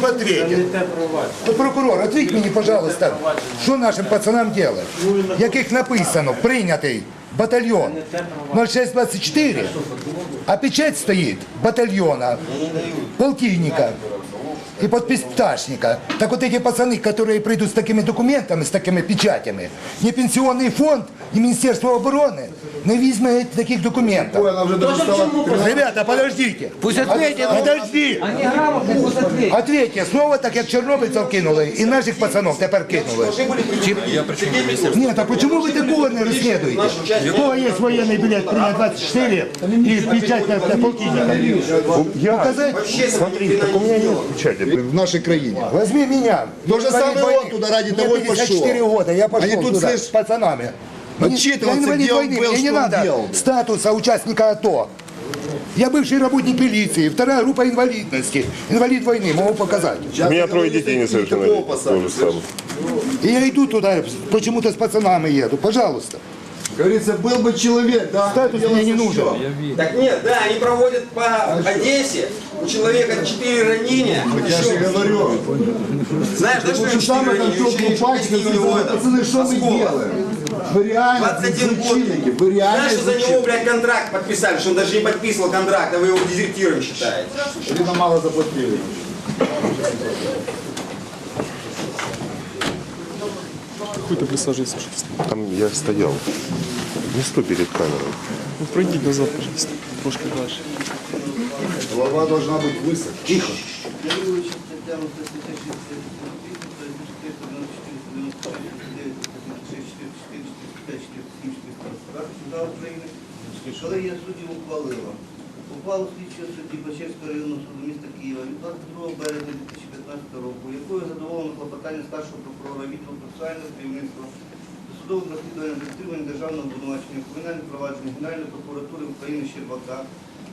посмотрите. Ну, прокурор, ответь мені, пожалуйста, що нашим пацанам делать? Яких написано, прийнятий батальйон 0624, а печать стоїть батальйона, полтинника и подписчика. Так вот эти пацаны, которые придут с такими документами, с такими печатями, ни пенсионный фонд, ни Министерство обороны не візьме таких документов. Она уже даже стала... Ребята, подождите. Пусть ответят. Подожди. Они грамотно пусть ответят. Ответьте, снова так, як чорнобильців кинули, і наших пацанов тепер кинули. Ні, так почему ви такого не розслідуєте? У кого є воєнний білет прийняти 24 і печать на, на полтинника? Показать? Смотри, так у меня нет печати в нашей краине. Возьми меня. То же самое он туда ради того и 54 пошел. года, я пошел Они тут, туда слышь, с пацанами. Отчитываться, я инвалид где он войны, был, мне не надо делал. статуса участника АТО. Я бывший работник милиции, вторая группа инвалидности. Инвалид войны, могу показать. У меня трое детей несовершеннолетних. И я иду туда, почему-то с пацанами еду. Пожалуйста. Говорится, был бы человек, да. Статус мне не нужен. Так нет, да, они проводят по Одессе, у человека 4 ранения. Я же говорю. Знаешь, да, что Лучше им 4 самое ранения? концов Еще- еще пачка, пацаны, что мы делаем? Вы реально 21 год. зачинники, вы реально Знаешь, что за него, блядь, контракт подписали, что он даже не подписывал контракт, а вы его дезертиром считаете? Видно, мало заплатили. Какой-то присаживайся, пожалуйста. Там я стоял. Не стой перед камерой. Ну, пройдите назад, пожалуйста. Трошки дальше. Голова должна быть высоко. Тихо. Коли я суддів ухвалила. Ухвалу слідчого судді Печерського районного суду міста Києва від 22 березня 2015 року, якою задоволено клопотання старшого прокурора відділу процесуального керівництва судового розслідування затримання державного обвинувачення кримінальних проваджень Генеральної прокуратури України Щербака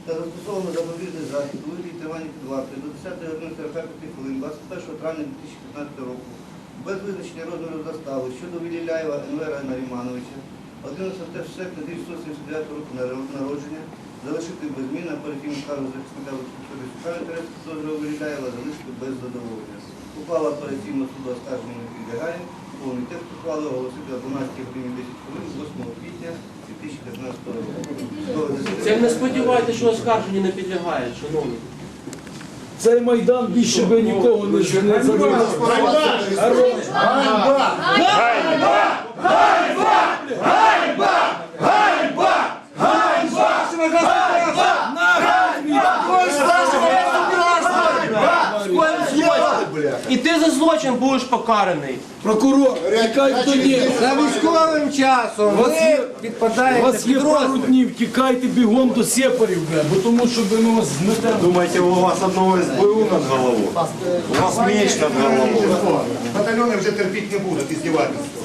та застосовано запобіжний захід у вигляді тривання під вартою до 10 години 45 хвилин 21 травня 2015 року без визначення розміру застави щодо Віліляєва Енвера Нарімановича 11 серпня 1979 року народження залишити без зміни оперативну скаргу захисника Високої справи інтересу підозрюваного Віліляєва залишити без задоволення. Ухвала операційного суду оскарження не підлягає. Повний текст ухвали оголосити о 12 годині 10 хвилин 8 квітня 2015 року. Це не сподівайтеся, що оскарженню не підлягає, шановні. Цей майдан більше би нікого не не І ти за злочин будеш покараний. Прокурор, тікай хто є. За військовим часом ви У підпадаєте вас є під пару розстріл. днів, тікайте бігом до сепарів, бля, бо тому що ви ми вас зметемо. Думаете, у вас одного СБУ над головой? У вас меч над головой. Батальоны вже терпеть не будуть, издевательства.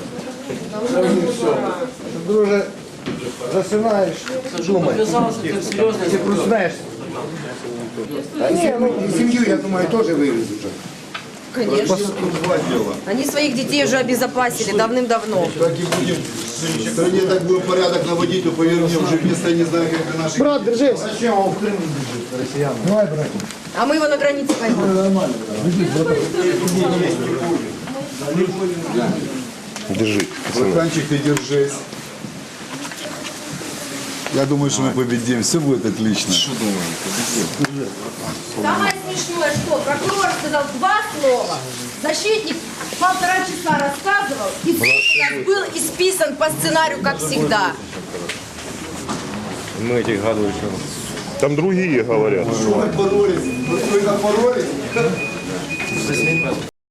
Друже, засинаєш, думай. Ти. А ні, ну, и семью, я думаю, тоже вывезут уже. Конечно. Два дела. Они своих детей уже обезопасили давным-давно. Так и будем в стране так будем порядок наводить, то поверь мне, уже места не знаю, как наши... Брат, держись. Зачем он в Крым россиян? Давай, братья. А мы его на границе поймем. Держи. Братанчик, ты держись. Я думаю, что мы победим. Все будет отлично. Самое смешное, что прокурор сказал два слова, защитник полтора часа рассказывал, и нас был исписан по сценарию, как всегда. Мы этих гадов еще Там другие говорят. Мы боролись. Мы как боролись.